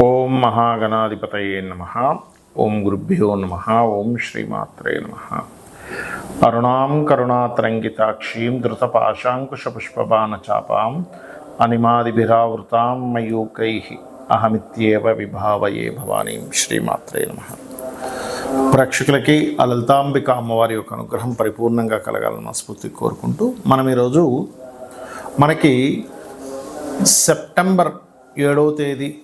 ఓం మహాగణాధిపతయే నమ. ఓం గురుభ్యో నమ. ఓం శ్రీమాత్రే నమ. అరుణాం కరుణాతరంగితాక్షీం ధృతపాశాంకుశపుష్పబాణచాపాం అనిమాదిభిరావృతాం మయూకై అహమిత్యేవ విభావయే భవానీం. శ్రీమాత్రే నమ. ప్రేక్షకులకి ఆ లలితాంబిక అమ్మవారి యొక్క అనుగ్రహం పరిపూర్ణంగా కలగాలని మనస్ఫూర్తి కోరుకుంటూ మనం ఈరోజు మనకి సెప్టెంబర్ ఏడవ తేదీ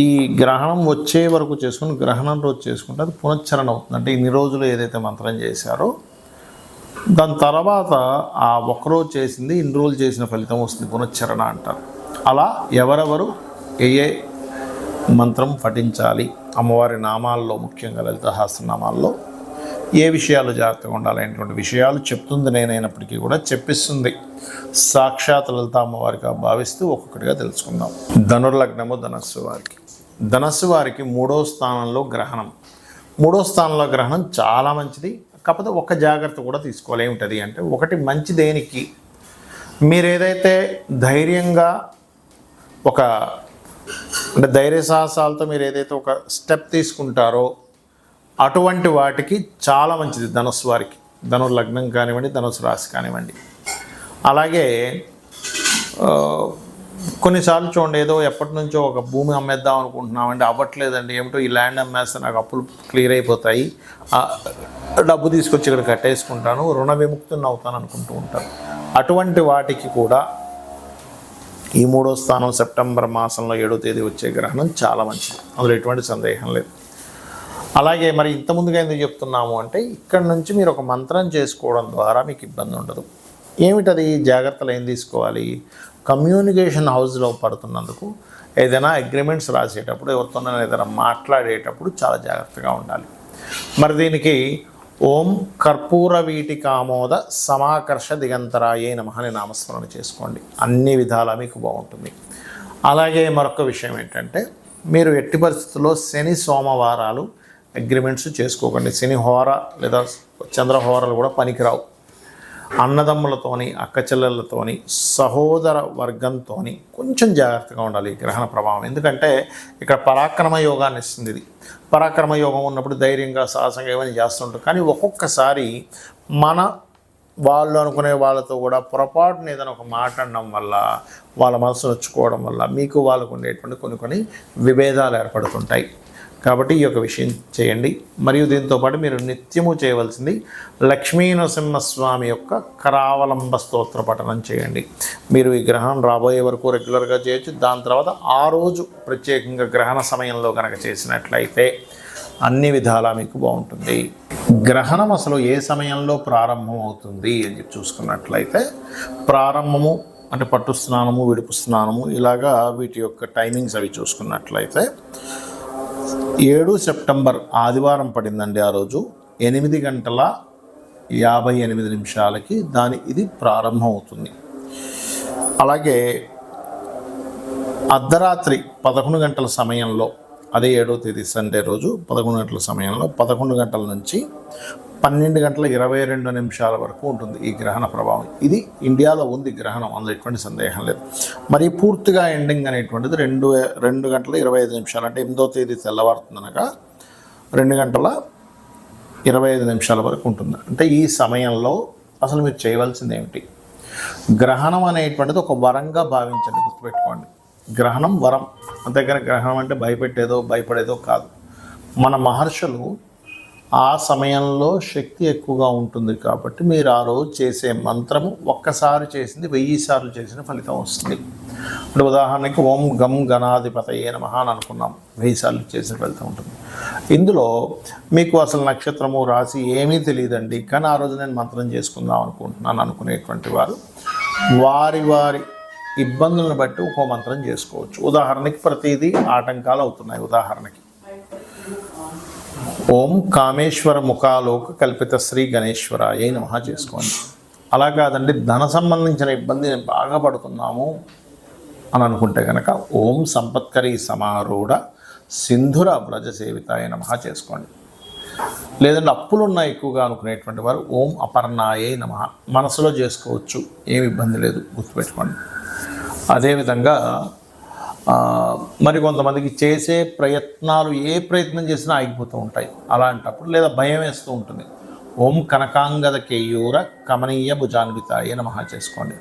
ఈ గ్రహణం వచ్చే వరకు చేసుకుని గ్రహణం రోజు చేసుకుంటే అది పునశ్చరణ అవుతుంది. అంటే ఇన్ని రోజులు ఏదైతే మంత్రం చేశారో దాని తర్వాత ఆ ఒకరోజు చేసింది ఇన్ని రోజులు చేసిన ఫలితం వస్తుంది పునశ్చరణ అంటారు. అలా ఎవరెవరు ఏ ఏ మంత్రం పఠించాలి అమ్మవారి నామాల్లో ముఖ్యంగా లలిత సహస్రనామాల్లో ఏ విషయాలు జాగ్రత్తగా ఉండాలనేటువంటి విషయాలు చెప్తుంది నేనైనప్పటికీ కూడా చెప్పిస్తుంది. సాక్షాత్ లలిత అమ్మవారిగా భావిస్తూ ఒక్కొక్కటిగా తెలుసుకుందాం. ధనుర్లగ్నము ధనస్సు వారికి. ధనస్సు వారికి మూడో స్థానంలో గ్రహణం. మూడో స్థానంలో గ్రహణం చాలా మంచిది. కాకపోతే ఒక జాగ్రత్త కూడా తీసుకోవాలి. ఏమిటది అంటే ఒకటి మంచి దేనికి? మీరు ఏదైతే ధైర్యంగా ఒక అంటే ధైర్య సాహసాలతో మీరు ఏదైతే ఒక స్టెప్ తీసుకుంటారో అటువంటి వాటికి చాలా మంచిది. ధనుసు వారికి. ధనుర్ లగ్నం కానివ్వండి ధనుసు రాశి కానివ్వండి. అలాగే కొన్నిసార్లు చూడండి ఏదో ఎప్పటి నుంచో ఒక భూమి అమ్మేద్దాం అనుకుంటున్నామండి. అవ్వట్లేదండి. ఏమిటో ఈ ల్యాండ్ అమ్మేస్తే నాకు అప్పులు క్లియర్ అయిపోతాయి. డబ్బు తీసుకొచ్చి ఇక్కడ కట్టేసుకుంటాను. రుణ విముక్తుని అవుతాను అనుకుంటూ ఉంటాను అటువంటి వాటికి కూడా ఈ మూడో స్థానం సెప్టెంబర్ మాసంలో ఏడో తేదీ వచ్చే గ్రహణం చాలా మంచిది. అందులో ఎటువంటి సందేహం లేదు. అలాగే మరి ఇంత ముందుగా ఎందుకు చెప్తున్నాము అంటే ఇక్కడ నుంచి మీరు ఒక మంత్రం చేసుకోవడం ద్వారా మీకు ఇబ్బంది ఉండదు. ఏమిటది? జాగ్రత్తలు ఏం తీసుకోవాలి? కమ్యూనికేషన్ హౌస్లో పడుతున్నందుకు ఏదైనా అగ్రిమెంట్స్ రాసేటప్పుడు ఎవరితోనైనా ఏదైనా మాట్లాడేటప్పుడు చాలా జాగ్రత్తగా ఉండాలి. మరి దీనికి ఓం కర్పూర వీటి కామోద సమాకర్ష దిగంతరాయే నమః అని నామస్మరణ చేసుకోండి. అన్ని విధాలా మీకు బాగుంటుంది. అలాగే మరొక విషయం ఏంటంటే మీరు ఎట్టి పరిస్థితుల్లో శని సోమవారాలు అగ్రిమెంట్స్ చేసుకోకండి. శని హోర లేదా చంద్రహోరలు కూడా పనికిరావు. అన్నదమ్ములతోని అక్క చెల్లెళ్ళతోని సహోదర వర్గంతోని కొంచెం జాగ్రత్తగా ఉండాలి ఈ గ్రహణ ప్రభావం. ఎందుకంటే ఇక్కడ పరాక్రమ యోగాన్ని ఇస్తుంది ఇది. పరాక్రమ యోగం ఉన్నప్పుడు ధైర్యంగా సాహసంగా ఏమైనా చేస్తుంటాం కానీ ఒక్కొక్కసారి మన వాళ్ళు అనుకునే వాళ్ళతో కూడా పొరపాటున ఏదైనా ఒక మాట అనడం వల్ల వాళ్ళ మనసు నచ్చుకోవడం వల్ల మీకు వాళ్ళకు ఉండేటువంటి కొన్ని కొన్ని విభేదాలు ఏర్పడుతుంటాయి. కాబట్టి ఈ యొక్క విషయం చేయండి. మరియు దీంతో పాటు మీరు నిత్యము చేయవలసింది లక్ష్మీ నరసింహస్వామి యొక్క కరావలంబ స్తోత్ర పఠనం చేయండి. మీరు ఈ గ్రహణం రాబోయే వరకు రెగ్యులర్గా చేయొచ్చు. దాని తర్వాత ఆ రోజు ప్రత్యేకంగా గ్రహణ సమయంలో కనుక చేసినట్లయితే అన్ని విధాలా మీకు బాగుంటుంది. గ్రహణం అసలు ఏ సమయంలో ప్రారంభం అవుతుంది అని చెప్పి చూసుకున్నట్లయితే ప్రారంభము అంటే పట్టు స్నానము విడుపు స్నానము ఇలాగా వీటి యొక్క టైమింగ్స్ అవి చూసుకున్నట్లయితే ఏడు సెప్టెంబర్ ఆదివారం పడిందండి ఆ రోజు. ఎనిమిది గంటల యాభై ఎనిమిది నిమిషాలకి దాని ఇది ప్రారంభం అవుతుంది అలాగే అర్ధరాత్రి పదకొండు గంటల సమయంలో అదే ఏడో తేదీ సండే రోజు పదకొండు గంటల సమయంలో పదకొండు గంటల నుంచి పన్నెండు గంటల ఇరవై రెండు నిమిషాల వరకు ఉంటుంది ఈ గ్రహణ ప్రభావం. ఇది ఇండియాలో ఉంది గ్రహణం అందులో ఎటువంటి సందేహం లేదు. మరి పూర్తిగా ఎండింగ్ అనేటువంటిది రెండు రెండు గంటల ఇరవై ఐదు నిమిషాలు అంటే ఎనిమిదో తేదీ తెల్లవారుతుందనగా రెండు గంటల ఇరవై ఐదు నిమిషాల వరకు ఉంటుంది. అంటే ఈ సమయంలో అసలు మీరు చేయవలసింది ఏమిటి? గ్రహణం అనేటువంటిది ఒక వరంగా భావించండి గుర్తుపెట్టుకోండి. గ్రహణం వరం. దగ్గర గ్రహణం అంటే భయపెట్టేదో భయపడేదో కాదు. మన మహర్షులు ఆ సమయంలో శక్తి ఎక్కువగా ఉంటుంది కాబట్టి మీరు ఆ రోజు చేసే మంత్రము ఒక్కసారి చేసింది వెయ్యి సార్లు చేసిన ఫలితం వస్తుంది. ఇప్పుడు ఉదాహరణకి ఓం గం గణాధిపతయే నమః అని అనుకున్నాం. వెయ్యి సార్లు చేసిన ఫలితం ఉంటుంది. ఇందులో మీకు అసలు నక్షత్రము రాశి ఏమీ తెలియదండి. కానీ ఆ రోజు నేను మంత్రం చేసుకుందాం అనుకుంటున్నాను అనుకునేటువంటి వారు. వారి వారి ఇబ్బందులను బట్టి ఒక్కో మంత్రం చేసుకోవచ్చు. ఉదాహరణకి ప్రతిదీ ఆటంకాలు అవుతున్నాయి. ఉదాహరణకి ఓం కామేశ్వర ముఖాలోక కల్పిత శ్రీ గణేశ్వరాయ నమః చేసుకోండి. అలా కాదండి ధన సంబంధించిన ఇబ్బంది నేను బాగా పడుతున్నాము అని అనుకుంటే కనుక ఓం సంపత్కరి సమారూఢ సింధుర వ్రజ సేవితాయ నమః చేసుకోండి. లేదంటే అప్పులు ఉన్నాయి ఎక్కువగా అనుకునేటువంటి వారు ఓం అపర్ణాయే నమ మనసులో చేసుకోవచ్చు ఏమి ఇబ్బంది లేదు గుర్తుపెట్టుకోండి. అదేవిధంగా మరి కొంతమందికి చేసే ప్రయత్నాలు ఏ ప్రయత్నం చేసినా ఆగిపోతూ ఉంటాయి. అలాంటప్పుడు లేదా భయం వేస్తూ ఉంటుంది. ఓం కనకాంగద కేయూర కమనీయ భుజాన్వితాయ నమః చేసుకోండి.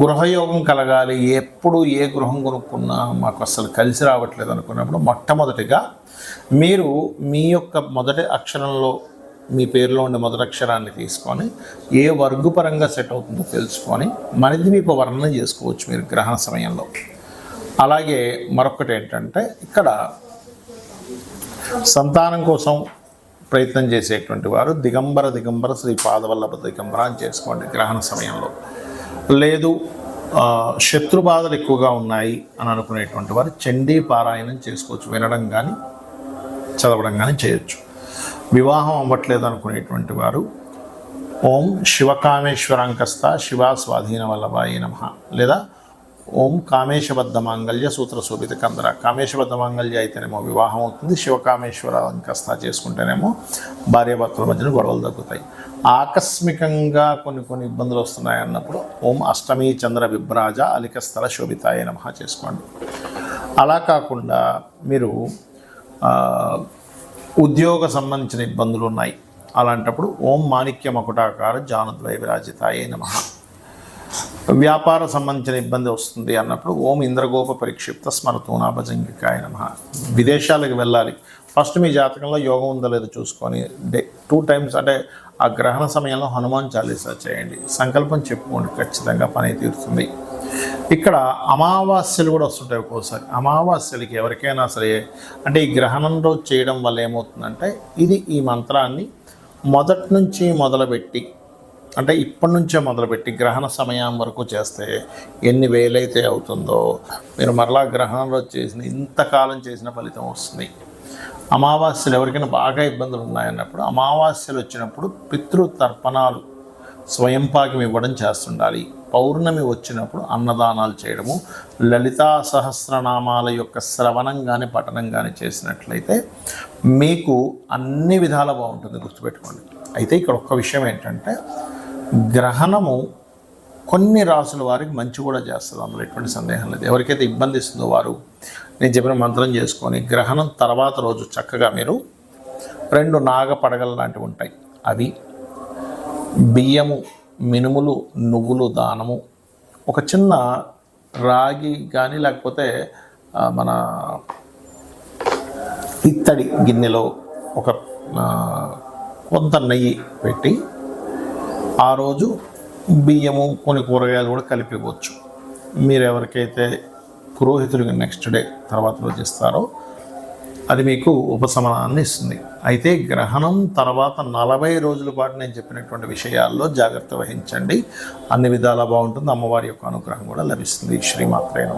గృహయోగం కలగాలి. ఎప్పుడు ఏ గృహం కొనుక్కున్నా మాకు అసలు కలిసి రావట్లేదు అనుకున్నప్పుడు మొట్టమొదటిగా మీరు మీ యొక్క మొదటి అక్షరంలో మీ పేరులో ఉండే మొదటి అక్షరాన్ని తీసుకొని ఏ వర్గు పరంగా సెట్ అవుతుందో తెలుసుకొని మనది మీకు వర్ణన చేసుకోవచ్చు మీరు గ్రహణ సమయంలో. అలాగే మరొకటి ఏంటంటే ఇక్కడ సంతానం కోసం ప్రయత్నం చేసేటువంటి వారు దిగంబర దిగంబర శ్రీ పాదవల్లభ దిగంబర అని చేసుకోండి గ్రహణ సమయంలో. లేదు శత్రు బాధలు ఎక్కువగా ఉన్నాయి అని అనుకునేటువంటి వారు చండీ పారాయణం చేసుకోవచ్చు. వినడం కానీ చదవడం కానీ చేయొచ్చు. వివాహం అవ్వట్లేదు అనుకునేటువంటి వారు ఓం శివకామేశ్వరాంకస్త శివ స్వాధీన వల్లభాయ నమ. లేదా ఓం కామేశబద్ధ మాంగళ్య సూత్ర శోభిత కందర కామేశబద్ధ మాంగళ్య అయితేనేమో వివాహం అవుతుంది. శివకామేశ్వర అంకస్త చేసుకుంటేనేమో భార్యాభర్తల మధ్యన గొడవలు తగ్గుతాయి. ఆకస్మికంగా కొన్ని కొన్ని ఇబ్బందులు వస్తున్నాయి అన్నప్పుడు ఓం అష్టమి చంద్ర విభ్రాజ అలికస్థల శోభితాయ నమ చేసుకోండి. అలా కాకుండా మీరు ఉద్యోగ సంబంధించిన ఇబ్బందులు ఉన్నాయి. అలాంటప్పుడు ఓం మాణిక్య మకుటాకార జానద్వయ విరాజితాయే నమ. వ్యాపార సంబంధించిన ఇబ్బంది వస్తుంది అన్నప్పుడు ఓం ఇంద్రగోప పరిక్షిప్త స్మరతూనా భజంగికాయ నమ. విదేశాలకు వెళ్ళాలి. ఫస్ట్ మీ జాతకంలో యోగం ఉందో లేదో చూసుకొని డే టూ టైమ్స్ అంటే ఆ గ్రహణ సమయంలో హనుమాన్ చాలీసా చేయండి. సంకల్పం చెప్పుకోండి. ఖచ్చితంగా పని తీరుతుంది. ఇక్కడ అమావాస్యలు కూడా వస్తుంటాయి ఒక్కోసారి. అమావాస్యలకి ఎవరికైనా సరే అంటే ఈ గ్రహణంలో చేయడం వల్ల ఏమవుతుందంటే ఇది ఈ మంత్రాన్ని మొదటి నుంచి మొదలుపెట్టి అంటే ఇప్పటి నుంచే మొదలుపెట్టి గ్రహణ సమయం వరకు చేస్తే ఎన్ని వేలైతే అవుతుందో మీరు మరలా గ్రహణంలో చేసిన ఇంతకాలం చేసిన ఫలితం వస్తుంది. అమావాస్యలు ఎవరికైనా బాగా ఇబ్బందులు ఉన్నాయన్నప్పుడు అమావాస్యలు వచ్చినప్పుడు పితృతర్పణాలు స్వయంపాకం ఇవ్వడం చేస్తుండాలి. పౌర్ణమి వచ్చినప్పుడు అన్నదానాలు చేయడము లలితా సహస్రనామాల యొక్క శ్రవణం కానీ పఠనం కానీ చేసినట్లయితే మీకు అన్ని విధాల బాగుంటుంది గుర్తుపెట్టుకోండి. అయితే ఇక్కడ ఒక్క విషయం ఏంటంటే గ్రహణము కొన్ని రాసుల వారికి మంచి కూడా చేస్తుంది. అందులో ఎటువంటి సందేహం లేదు. ఎవరికైతే ఇబ్బంది ఇస్తుందో వారు నేను చెప్పిన మంత్రం చేసుకొని గ్రహణం తర్వాత రోజు చక్కగా మీరు రెండు నాగ పడగలు లాంటివి ఉంటాయి. అవి బియ్యము మినుములు నువ్వులు దానము ఒక చిన్న రాగి కానీ లేకపోతే మన ఇత్తడి గిన్నెలో ఒక కొంత నెయ్యి పెట్టి ఆ రోజు బియ్యము కొన్ని కూరగాయలు కూడా కలిపి ఇవ్వచ్చు మీరు ఎవరికైతే పురోహితుడికి నెక్స్ట్ డే తర్వాత రోజు ఇస్తారో అది మీకు ఉపశమనాన్ని ఇస్తుంది. అయితే గ్రహణం తర్వాత నలభై రోజుల పాటు నేను చెప్పినటువంటి విషయాల్లో జాగ్రత్త వహించండి. అన్ని విధాలా బాగుంటుంది. అమ్మవారి యొక్క అనుగ్రహం కూడా లభిస్తుంది. శ్రీమాత్రైన